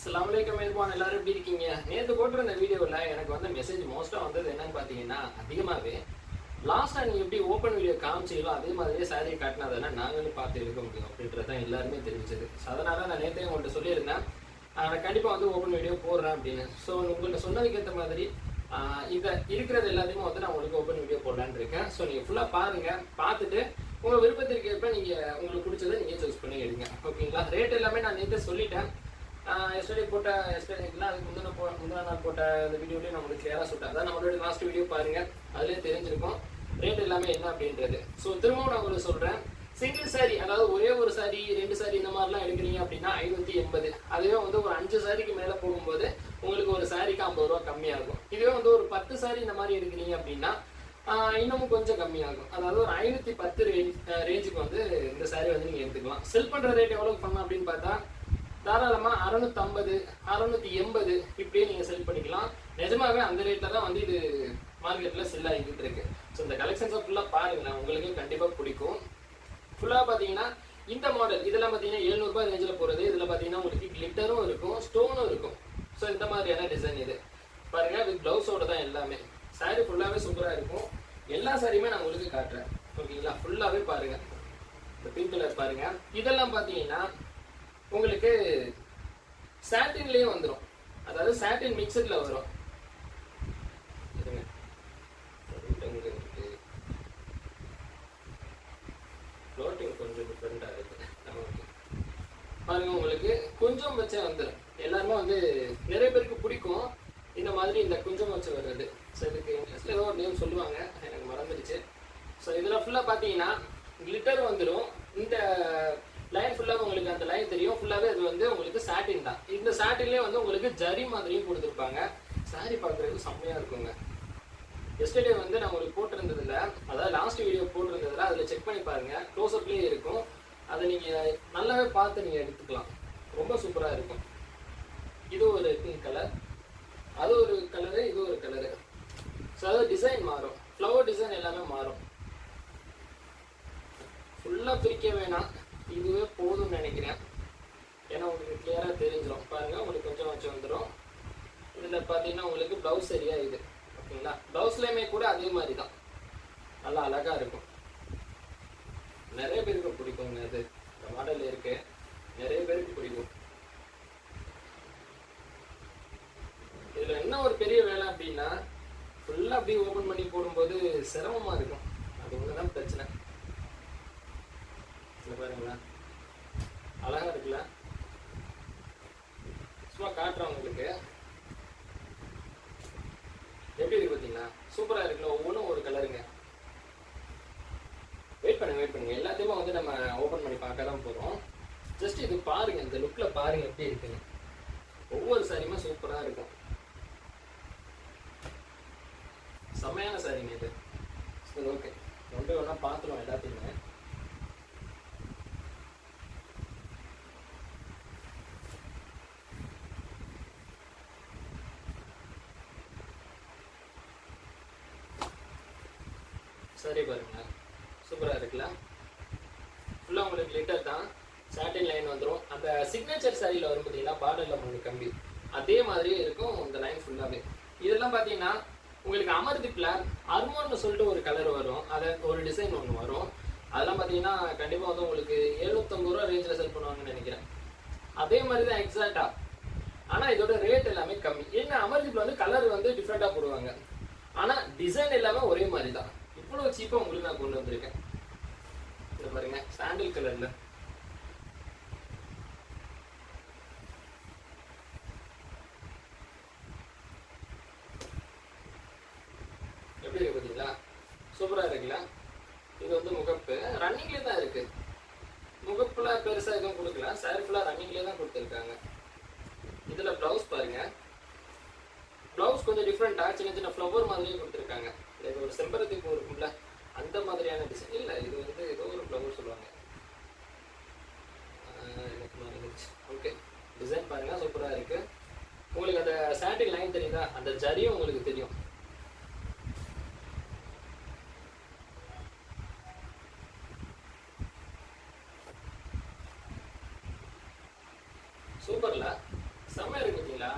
அஸ்லாம் வலைக்கம் மேல்பான் எல்லாரும் எப்படி இருக்கீங்க? நேற்று போட்டிருந்த வீடியோவில் எனக்கு வந்து மெசேஜ் மோஸ்ட்டாக வந்தது என்னன்னு பார்த்தீங்கன்னா அதிகமாகவே லாஸ்ட்டாக நீங்கள் எப்படி ஓப்பன் வீடியோ காமிச்சீங்களோ அதே மாதிரியே சாரியை காட்டினா நாங்களும் பார்த்து இருக்க முடியும் அப்படின்றது தான் எல்லாருமே தெரிவிச்சது. ஸோ அதனால நான் நேற்றே உங்கள்கிட்ட சொல்லியிருந்தேன். நான் கண்டிப்பாக வந்து ஓப்பன் வீடியோ போடுறேன் அப்படின்னு. ஸோ உங்கள்கிட்ட சொன்னதுக்கு ஏற்ற மாதிரி இந்த இருக்கிறது எல்லாத்தையுமே வந்து நான் உங்களுக்கு ஓப்பன் வீடியோ போடலான்னு இருக்கேன். ஸோ நீங்கள் ஃபுல்லாக பாருங்கள் பார்த்துட்டு உங்கள் விருப்பத்திற்கு ஏற்ப நீங்கள் உங்களுக்கு பிடிச்சதை நீங்கள் சூஸ் பண்ணி எடுங்க ஓகேங்களா ரேட் எல்லாமே நான் நேற்று சொல்லிட்டேன். எஸ்டர்டே போட்ட எஸ்டர்டே அதுக்கு முந்தின போ முந்தின நாள் போட்ட அந்த வீடியோலேயும் நான் உங்களுக்கு கிளியராக சொல்லிட்டேன் அதான் நம்மளோட லாஸ்ட் வீடியோ பாருங்கள் அதுலேயே தெரிஞ்சிருக்கும். ரேட் எல்லாமே என்ன அப்படின்றது. ஸோ திரும்பவும் நான் உங்களுக்கு சொல்கிறேன் சிங்கிள் சாரி அதாவது ஒரே ஒரு சாரி ரெண்டு சாரி இந்த மாதிரிலாம் எடுக்கிறீங்க அப்படின்னா ஐநூற்றி எண்பது. அதுவே வந்து ஒரு அஞ்சு சாரிக்கு மேலே போகும்போது உங்களுக்கு ஒரு சாரிக்கு ஐம்பது ரூபா கம்மியாகும். இதுவே வந்து ஒரு பத்து சாரி இந்த மாதிரி எடுக்கிறீங்க அப்படின்னா இன்னமும் கொஞ்சம் கம்மியாகும். அதாவது ஒரு ஐநூற்றி பத்து ரேஞ்ச் ரேஞ்சுக்கு வந்து இந்த சாரி வந்து நீங்கள் எடுத்துக்கலாம். செல் பண்ணுற ரேட் எவ்வளோ பண்ணலாம் அப்படின்னு பார்த்தா தாராளமாக அறநூற்றம்பது அறுநூத்தி எண்பது இப்படியே நீங்கள் செல் பண்ணிக்கலாம். நிஜமாகவே அந்த ரேட்டில் தான் வந்து இது மார்க்கெட்டில் செல் ஆகிக்கிட்டு இருக்கு. ஸோ இந்த கலெக்ஷன்ஸை ஃபுல்லாக பாருங்களேன். உங்களுக்கு கண்டிப்பாக பிடிக்கும். ஃபுல்லாக பார்த்தீங்கன்னா இந்த மாடல் இதெல்லாம் பார்த்தீங்கன்னா எழுநூறுபா ரேஞ்சில் போகிறது இதில் பார்த்தீங்கன்னா உங்களுக்கு கிளிட்டரும் இருக்கும் ஸ்டோனும் இருக்கும். ஸோ இந்த மாதிரியான டிசைன் இது. பாருங்கள் வித் ப்ளவுஸோட தான் எல்லாமே. சாரீ ஃபுல்லாகவே சூப்பராக இருக்கும். எல்லா சாரியுமே நான் உங்களுக்கு காட்டுறேன். ஓகேங்களா ஃபுல்லாகவே பாருங்கள் இந்த பிங்க் கலர் பாருங்கள் இதெல்லாம் பார்த்தீங்கன்னா உங்களுக்கு சாட்டின்லயே வந்துடும் அதாவது சாட்டின் மிக்சடில் வரும். இருங்க. கொஞ்சம் டிஃப்ரெண்ட்டாக இருக்குது நமக்கு. பாருங்க உங்களுக்கு கொஞ்சம் வச்ச வந்துடும் எல்லாருமே வந்து நிறைய பேருக்கு பிடிக்கும். இந்த மாதிரி இந்த கொஞ்சம் வச்சு வர்றது. ஸோ இதுக்கு இங்கிலீஷில் ஏதோ ஒரு நேம் சொல்லுவாங்க. எனக்கு மறந்துடுச்சு. ஸோ இதில் ஃபுல்லாக பார்த்தீங்கன்னா கிளிட்டர் வந்துடும் இந்த லைன் ஃபுல்லாக உங்களுக்கு அந்த லைன் தெரியும். ஃபுல்லாகவே அது வந்து உங்களுக்கு சாட்டின் தான். இந்த சாட்டின்லேயே வந்து உங்களுக்கு ஜரி மாதிரியும் கொடுத்துருப்பாங்க. சாரி பார்க்குறதுக்கு செம்மையாக இருக்குங்க. எஸ்டர்டே வந்து நான் உங்களுக்கு போட்டிருந்ததில் அதாவது லாஸ்ட் வீடியோ போட்டிருந்ததில் அதில் செக் பண்ணி பாருங்கள் க்ளோஸ்அப்லேயே இருக்கும். அதை நீங்கள் நல்லாவே பார்த்து நீங்கள் எடுத்துக்கலாம். ரொம்ப சூப்பராக இருக்கும். இது ஒரு பிங்க் கலர் அது ஒரு கலரு இது ஒரு கலரு ஸோ அது டிசைன் மாறும். ஃப்ளவர் டிசைன் எல்லாமே மாறும். ஃபுல்லாக பிரிக்க வேணாம். இதுவே போதும்னு நினைக்கிறேன். ஏன்னா உங்களுக்கு கிளியராக தெரிஞ்சிடும் பாருங்க உங்களுக்கு கொஞ்சம் கொஞ்சம் வந்துடும் இதில் பார்த்தீங்கன்னா உங்களுக்கு ப்ளவுஸ் சரியா இது. ஓகேங்களா? ப்ளவுஸ்லேயுமே கூட அதே மாதிரி தான் நல்லா அழகாக இருக்கும். நிறைய பேருக்கு பிடிக்குங்க இது. இந்த மாடல் இருக்கு. நிறைய பேருக்கு பிடிக்கும். இதில் என்ன ஒரு பெரிய வேலை அப்படின்னா ஃபுல்லாக அப்படியே ஓப்பன் பண்ணி போடும்போது சிரமமாக இருக்கும். அது ஒண்ணுதான் பிரச்சனை. இங்க பாருங்களேன். அழகா இருக்குல்ல? சும்மா காட்டுறேன் உங்களுக்கு. எப்படி இருக்கு பாத்தீங்களா சூப்பரா இருக்குல்ல ஒவ்வொன்றும் ஒரு கலருங்க வெயிட் பண்ணுங்க வெயிட் பண்ணுங்க. எல்லாத்தையுமே வந்து நம்ம ஓப்பன் பண்ணி பார்க்க தான் போறோம். ஜஸ்ட் இது பாருங்க இந்த லுக்ல பாருங்க எப்படி இருக்குன்னு. ஒவ்வொரு சாரியுமே சூப்பரா இருக்கும். செம்மையான சாரிங்க இது. சரி ஓகே ரொம்ப ஒன்றா பார்த்துருவோம் எல்லாத்தையுமே. சரி பாருங்க. சூப்பராக இருக்குல்ல? ஃபுல்லாக உங்களுக்கு லிட்டர் தான். சாட்டின் லைன் வந்துடும் அந்த சிக்னேச்சர் சாரியில் வரும் பார்த்தீங்கன்னா பார்டரில் மூணு கம்பி. அதே மாதிரியே இருக்கும் இந்த லைன் ஃபுல்லாகவே இதெல்லாம் பார்த்தீங்கன்னா உங்களுக்கு அமர்திப்பில் அர்மோன்னு சொல்லிட்டு ஒரு கலர் வரும். அதை ஒரு டிசைன் ஒன்று வரும். அதெல்லாம் பார்த்தீங்கன்னா கண்டிப்பாக வந்து உங்களுக்கு எழுபத்தொம்பது ரூபா ரேஞ்சில் செல் பண்ணுவாங்கன்னு நினைக்கிறேன். அதே மாதிரி தான் எக்ஸாக்டாக ஆனால் இதோட ரேட் எல்லாமே கம்மி. என்ன அமர்திப்பில் வந்து கலர் வந்து டிஃப்ரெண்ட்டாக போடுவாங்க. ஆனால் டிசைன் எல்லாமே ஒரே மாதிரி தான். இவ்வளோ சீப்பாக உங்களுக்கு நான் கொண்டு வந்திருக்கேன்? இதை பாருங்க சாண்டில் கலர்ல எப்படி இருக்கு பாத்தீங்களா சூப்பரா இருக்குல்ல இது வந்து முகப்பு. ரன்னிங்லேயே தான் இருக்கு. முகப்புலாம் பெருசா எதுவும் கொடுக்கல. சாரி ஃபுல்லா ரன்னிங்லேயே தான் கொடுத்துருக்காங்க. இதுல ப்ளவுஸ் பாருங்க. பிளவுஸ் கொஞ்சம் டிஃப்ரெண்ட்டாக சின்ன சின்ன ஃப்ளவர் மாதிரியே கொடுத்துருக்காங்க. இது ஒரு செம்பருத்தி பூ இருக்கும்ல அந்த மாதிரியான டிசைன் இல்லை இது வந்து ஏதோ ஒரு ஃப்ளவர் சொல்லுவாங்க. எனக்கு மறந்துச்சு ஓகே டிசைன் பாருங்கள் சூப்பராக இருக்குது உங்களுக்கு அந்த சாட்டிங் லைன் தெரியுதா? அந்த ஜரியும் உங்களுக்கு தெரியும் சூப்பர்ல செம்மையா இருக்கு பார்த்தீங்களா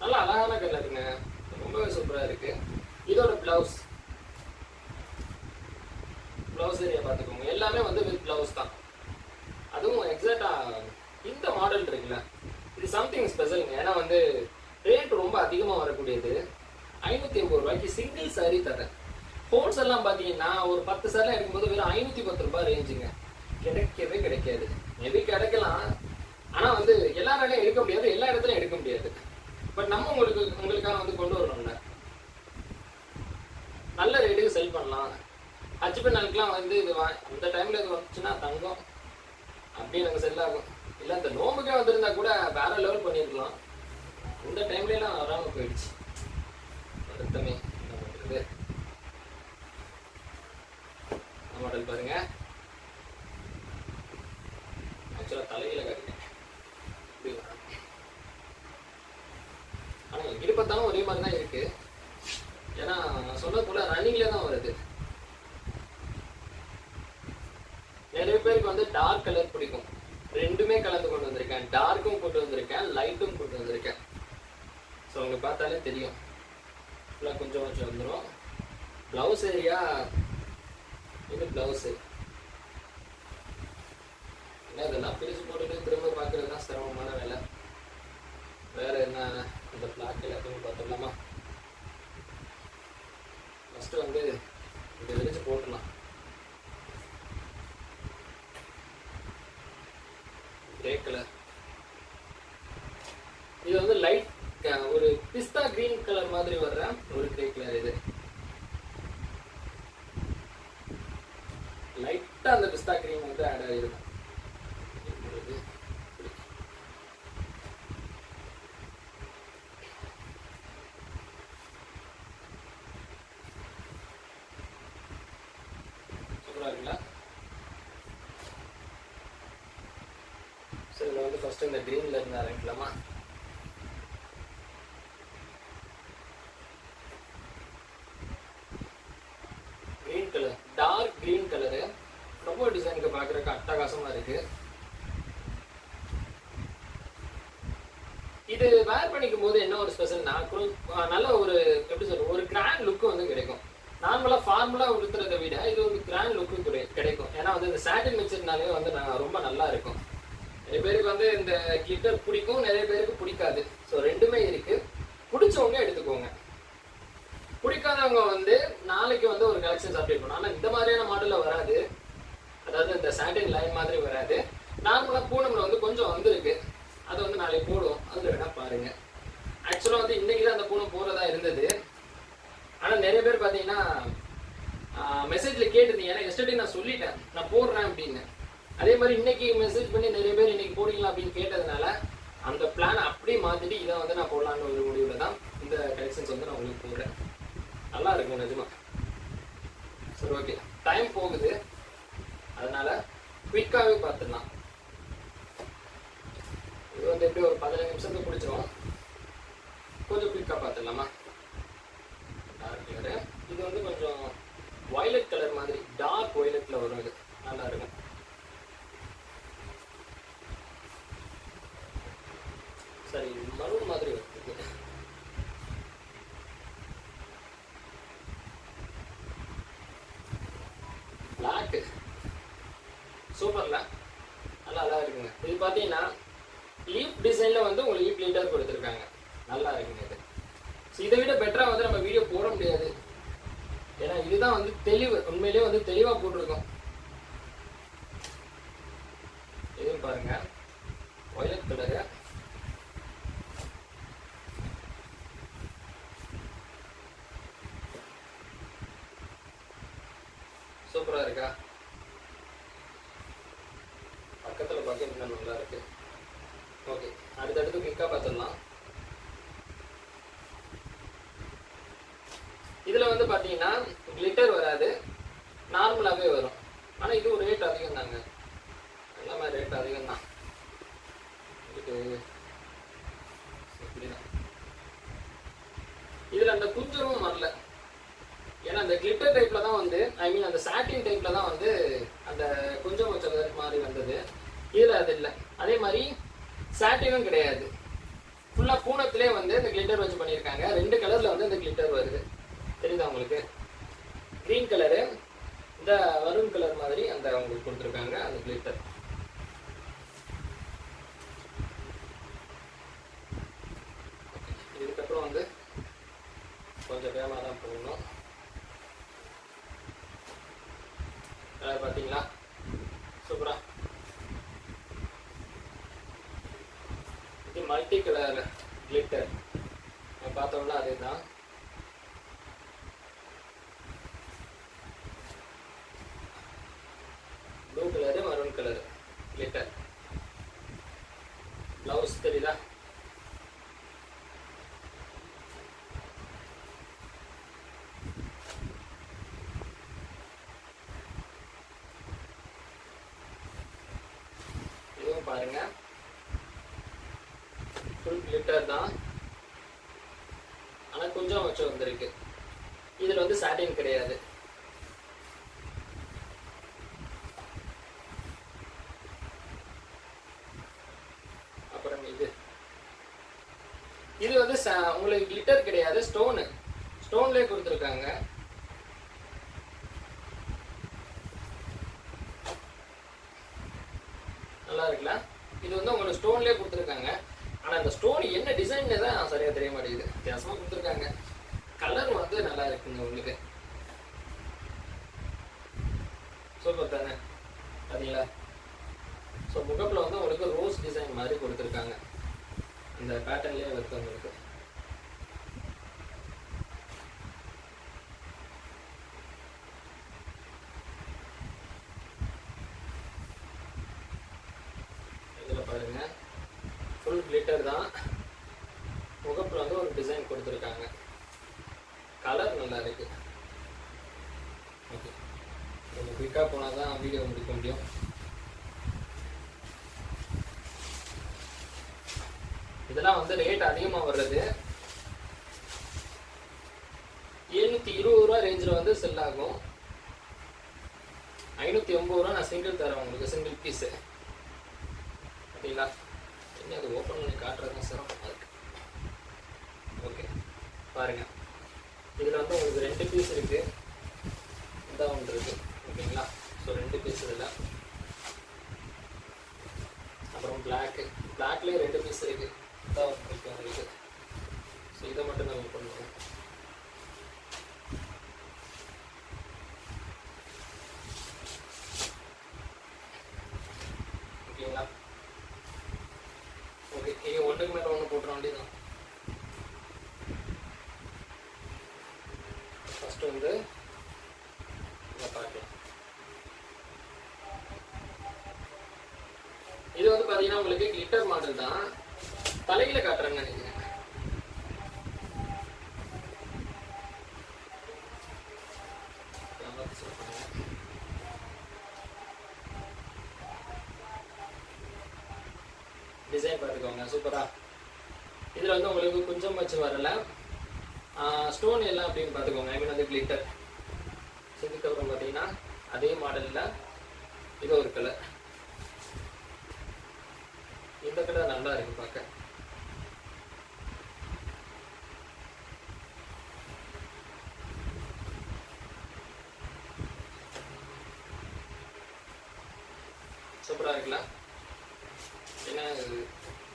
நல்லா அழகான கலருங்க ரொம்பவே சூப்பரா இருக்கு. இதோட பிளவுஸ் பிளவுஸ் ஏரியா பார்த்துக்கோங்க. எல்லாமே வந்து வித் பிளவுஸ் தான். அதுவும் எக்ஸாக்டா இந்த மாடல் இருக்குல்ல. இது சம்திங் ஸ்பெஷலுங்க ஏன்னா வந்து ரேட் ரொம்ப அதிகமாக வரக்கூடியது. ஐநூற்றி ஐம்பது ரூபாய்க்கு சிங்கிள் saree தரேன் ஹோல்ஸ் எல்லாம் பார்த்தீங்கன்னா ஒரு பத்து சாரிலாம் எடுக்கும்போது வெறும் ஐநூற்றி பத்து ரூபாய் ரேஞ்சுங்க கிடைக்கவே கிடைக்காது. மேபி கிடைக்கலாம். ஆனால் வந்து எல்லா வேலையும் எடுக்க முடியாது. எல்லா இடத்துலையும் எடுக்க முடியாது. பட் நம்ம உங்களுக்கு உங்களுக்காக வந்து கொண்டு வரணும்ல. நல்ல ரேட்டுக்கு செல் பண்ணலாம். ஹச்பி நாளுக்குலாம் வந்து இது வா அந்த டைம்ல இது வந்துச்சுன்னா தங்கம் அப்படியே நாங்கள் செல் ஆகும். இல்லை இந்த நோம்புக்கே வந்திருந்தா கூட வேற லெவல் பண்ணியிருக்கலாம் இந்த டைம்ல எல்லாம் போயிடுச்சு. வருத்தமே என்ன பண்ணுறது மாடல் பாருங்க. ஆக்சுவலாக தலையில் கட்டி இப்படி வரும். ஆனா பார்த்தாலும் ஒரே மாதிரி தான் இருக்கு. ஏன்னா நான் சொன்னது போல ரன்னிங்ல தான் வருது. நிறைய பேருக்கு வந்து டார்க் கலர் பிடிக்கும். ரெண்டுமே கலந்து கொண்டு வந்திருக்கேன். டார்க்கும் கொண்டு வந்திருக்கேன் லைட்டும் கொண்டு வந்திருக்கேன். ஸோ அவங்க பார்த்தாலே தெரியும். ஃபுல்லாக கொஞ்சம் கொஞ்சம் வந்துடும் ப்ளவுஸ் ஏரியா இது ப்ளவுஸு ஏன்னா இதெல்லாம் பிரித்து போட்டுட்டு திரும்ப பார்க்கறது தான் சிரமமான வேலை. வேறு என்ன இந்த பிளாக் எல்லாத்தையும் பார்த்துடலாமா? ஃபஸ்ட்டு வந்து இதை விரிச்சு போட்டுடலாம் கிரே கலர் இது வந்து லைட் ஒரு பிஸ்தா கிரீன் கலர் மாதிரி வர்ற ஒரு கிரே கலர் இது லைட்டா அந்த பிஸ்தா கிரீம் வந்து ஆட் ஆகிருக்கும் இப்பொழுது இப்படி. சூப்பரா இருக்குல்ல ஃபஸ்ட்டு இந்த க்ரீன்ல இருந்து ஆரம்பிக்கலாமா? Green colour dark green colour ரொம்ப டிசைனுக்கு பார்க்குறக்கு அட்டகாசமா இருக்கு. இது வேர் பண்ணிக்கும் போது என்ன ஒரு ஸ்பெஷல்னா நல்ல ஒரு எப்படி சொல்றது? ஒரு கிராண்ட் லுக்கு வந்து கிடைக்கும். நார்மலா ஃபார்முலா உடுத்துறதை விட இது ஒரு கிராண்ட் லுக்கு கிடைக்கும். ஏன்னா வந்து இந்த சாட்டின் மிக்சர்னாலே வந்து ரொம்ப நல்லா இருக்கும். நிறைய பேருக்கு வந்து இந்த கிளிட்டர் பிடிக்கும் நிறைய பேருக்கு பிடிக்காது. ஸோ ரெண்டுமே இருக்கு. பிடிச்சவங்க எடுத்துக்கோங்க. பிடிக்காதவங்க வந்து நாளைக்கு வந்து ஒரு கலெக்ஷன்ஸ் அப்டேட் பண்ணும் ஆனால் இந்த மாதிரியான மாடலில் வராது. அதாவது இந்த சாட்டின் லைன் மாதிரி வராது. நார்மலாக பூனமில் வந்து கொஞ்சம் வந்திருக்கு. அது வந்து நாளைக்கு போடுவோம். அதில் வேணா பாருங்க. ஆக்சுவலாக வந்து இன்றைக்கி தான் அந்த பூனை போகிறதா இருந்தது. ஆனால் நிறைய பேர் பார்த்தீங்கன்னா மெசேஜில் கேட்டிருந்தீங்க. ஏன்னா எஸ்டர்டே நான் சொல்லிட்டேன். நான் போடுறேன் அப்படின்னு. அதே மாதிரி இன்னைக்கு மெசேஜ் பண்ணி நிறைய பேர் இன்னைக்கு போடுங்களா அப்படின்னு கேட்டதுனால அந்த பிளான் அப்படியே மாற்றிட்டு இதை வந்து நான் போடலான்னு ஒரு முடிவில் தான் இந்த கலெக்ஷன்ஸ் வந்து நான் உங்களுக்கு போடுறேன். நல்லா இருக்கும் நிஜமா. சரி ஓகே டைம் போகுது. அதனால குயிக்காகவே பார்த்துடலாம். இது வந்து எப்படி ஒரு பதினஞ்சு நிமிஷத்துக்கு பிடிச்சிரும் கொஞ்சம் குயிக்காக பார்த்துடலாமா? இது வந்து கொஞ்சம் வயலட் கலர் மாதிரி டார்க் வயலட்ல வரும் இது. நல்லா இருக்கும். சரி மரூன் மாதிரி வருது பிளாக் சூப்பர்ல நல்லா நல்லா இருக்குங்க. இது பார்த்தீங்கன்னா லீப் டிசைனில் வந்து உங்களுக்கு லீப் லீட்டர் கொடுத்துருக்காங்க நல்லா இருக்குங்க இது. So, இதை விட பெட்டரா வந்து நம்ம வீடியோ போட முடியாது. ஏன்னா இதுதான் வந்து தெளிவு. உண்மையிலேயே வந்து தெளிவாக போட்டிருக்கோம். இதுவும் பாருங்க. ஒயலட் கலரு சூப்பராக இருக்கா? பக்கத்தில் பார்க்க இன்னும் நல்லா இருக்கு. ஓகே அடுத்தடுத்து குயிக்காக பார்த்துடலாம். இதில் வந்து பார்த்தீங்கன்னா கிளிட்டர் வராது. நார்மலாகவே வரும். ஆனால் இதுவும் ரேட் அதிகம் தாங்க எல்லாமே ரேட் அதிகம் தான் இதில் அந்த குஞ்சரும் அந்த கிளிட்டர் டைப்ல தான் வந்து ஐ மீன் அந்த சாட்டின் டைப்ல தான் வந்து அந்த கொஞ்சம் கொஞ்சம் மாதிரி வந்தது. இதுல அது இல்லை. அதே மாதிரி சாட்டினும் கிடையாது. ஃபுல்லா பூனத்திலே வந்து இந்த கிளிட்டர் வச்சு பண்ணியிருக்காங்க. ரெண்டு கலர்ல வந்து இந்த கிளிட்டர் வருது. தெரியுதா உங்களுக்கு? க்ரீன் கலரு இந்த வருண் கலர் மாதிரி அந்த அவங்களுக்கு கொடுத்துருக்காங்க அந்த கிளிட்டர் இதுக்கப்புறம் வந்து கொஞ்சம் வேகமாக தான் போகணும் கலர் பார்த்தீங்களா சூப்பரா இது மல்டி கலர் கிளிட்டர் பார்த்தோம்னா அதுதான் blue colour maroon colour glitter blouse தெரியுதா இதுவும் பாருங்க. ஃபுல் கிளிட்டர் தான். ஆனா கொஞ்சம் வச்சு வந்திருக்கு. இதுல வந்து சாட்டின் கிடையாது. அப்புறம் இது. இது வந்து உங்களுக்கு கிளிட்டர் கிடையாது ஸ்டோனு ஸ்டோன்லேயே கொடுத்துருக்காங்க நல்லா இருக்குல்ல இது வந்து உங்களுக்கு ஸ்டோன்லேயே கொடுத்துருக்காங்க ஆனால் இந்த ஸ்டோன் என்ன டிசைன்னு தான் சரியாக தெரிய மாட்டேங்குது வித்தியாசமாக கொடுத்துருக்காங்க கலர் வந்து நல்லா இருக்குங்க உங்களுக்கு. சூப்பர் தானே? பார்த்தீங்களா ஸோ முகப்பில் வந்து உங்களுக்கு ரோஸ் டிசைன் மாதிரி கொடுத்துருக்காங்க. இந்த பேட்டர்ன்லேயே இருக்கு உங்களுக்கு இதில் பாருங்க ஃபுல் கிளிட்டர் தான் முகப்பில் வந்து ஒரு டிசைன் கொடுத்துருக்காங்க கலர் நல்லா இருக்கு. ஓகே கொஞ்சம் குயிக்காக போனால் தான் வீடியோ முடிக்க முடியும். இதெல்லாம் வந்து ரேட் அதிகமாக வர்றது எழுநூற்றி இருபது ரூபா ரேஞ்சில் வந்து செல் ஆகும். ஐநூற்றி எண்பது ரூபா நான் சிங்கிள் தரேன் உங்களுக்கு சிங்கிள் பீஸு அப்படிங்களா என்ன அது ஓப்பன் பண்ணி காட்டுறது தான் சிரமமாக இருக்கு ஓகே பாருங்க. இது ரெண்டு பீஸ் இருக்கு. இந்த ஒன்று இருக்கு. ஓகேங்களா? ஸோ ரெண்டு பீஸ் இதில். அப்புறம் பிளாக்கு பிளாக்லேயே ரெண்டு பீஸ் இருக்கு. இந்த ஒன்று இருக்கு உங்களுக்கு ஸோ இதை மட்டும் நம்ம பண்ணுவோம் ஓகேங்களா ஓகே இனி ஒன்றுக்கு மேலே ஒன்று போட்டுற வேண்டியதான் ஃபர்ஸ்ட் வந்து இதை பார்க்கலாம் இது வந்து பார்த்தீங்கன்னா உங்களுக்கு கிளிட்டர் மாடல் தான். தலையில காட்டுறேன்னு நினைக்கிறேன் நல்லா சொல்லுங்க. டிசைன் பார்த்துக்கோங்க சூப்பரா இதில் வந்து உங்களுக்கு கொஞ்சம் வச்சு வரல ஸ்டோன் எல்லாம் அப்படின்னு பார்த்துக்கோங்க ஐ மீன் வந்து கிளிட்டர் இதுக்கப்புறம் பார்த்தீங்கன்னா அதே மாடலில் இது ஒரு கலர் இந்த கலர் நல்லா இருக்கு பார்க்க. சூப்பராக இருக்குல்ல? ஏன்னா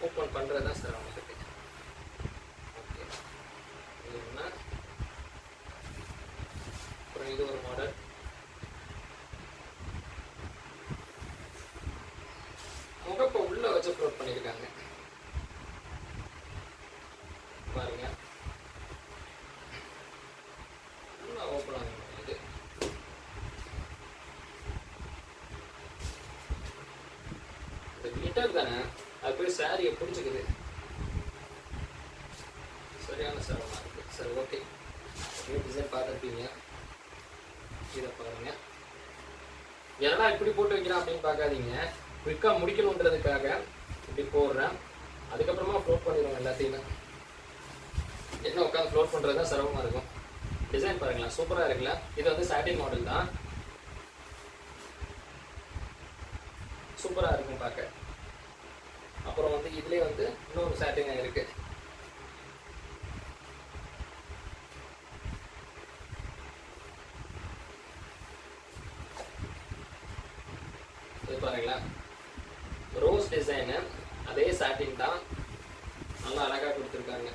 ஓப்பன் பண்ணுறது தான் சார் அவங்களுக்கு ஓகே இது ஒன்று அப்புறம் இது ஒரு மாடல் முகப்பை உள்ள வச்சு ப்ரோட் பண்ணியிருக்காங்க பாருங்க உள்ள ஓப்பன் ஆகும் இது தானே? அது போய் சாரியை பிடிச்சிக்குது. சரியான சிரமமாக இருக்குது சரி ஓகே டிசைன் பார்த்துருப்பீங்க இதை பாருங்க. என்னடா இப்படி போட்டு வைக்கிறேன் அப்படின்னு பார்க்காதீங்க. குயிக்காக முடிக்கணுன்றதுக்காக இப்படி போடுறேன். அதுக்கப்புறமா ஃப்ளோட் பண்ணிடுவோம் எல்லாத்தையுமே. என்ன உட்காந்து ஃப்ளோட் பண்ணுறது தான் சிரமமாக இருக்கும். டிசைன் பாருங்களேன் சூப்பராக இருக்குல்ல? இது வந்து சாட்டின் மாடல் தான். சூப்பராக இருக்கும் பார்க்க. அப்புறம் வந்து இதுலேயே வந்து இன்னொரு சாட்டின் இருக்கு. இது பாருங்களா. ரோஸ் டிசைனு அதே சாட்டின் தான் நல்லா அழகாக கொடுத்துருக்காங்க.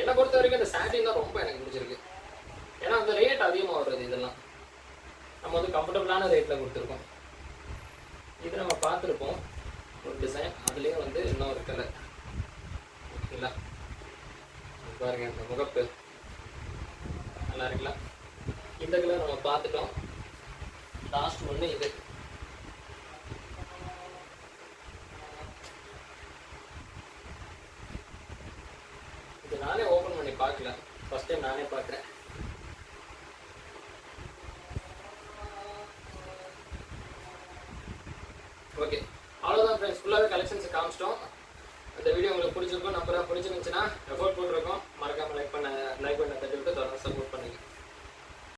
என்னை பொறுத்த வரைக்கும் இந்த சாட்டின் தான் ரொம்ப எனக்கு பிடிச்சிருக்கு. ஏன்னா அந்த ரேட் அதிகமாக வருது இதெல்லாம். நம்ம வந்து கம்ஃபர்டபுளான ரேட்டில் கொடுத்துருக்கோம். இது நம்ம பார்த்துருப்போம். டிசைன் அதுலேயே வந்து இன்னொரு கலர் ஓகேங்களா பாருங்கள் பாருங்க இந்த முகப்பு. நல்லா இருக்குல்ல இந்த கலர் நம்ம பார்த்துட்டோம். லாஸ்ட் ஒன்று இது. இது நானே ஓப்பன் பண்ணி பார்க்கல. ஃபஸ்ட் டைம் நானே பார்க்குறேன் ஓகே அவ்வளோதான் ஃப்ரெண்ட்ஸ் ஃபுல்லாகவே கலெக்ஷன்ஸ் காமிச்சிட்டோம் இந்த வீடியோ உங்களுக்கு பிடிச்சிருக்கும் நம்பராக பிடிச்சிருந்துச்சுன்னா எஃபோர்ட் போட்டிருக்கோம்.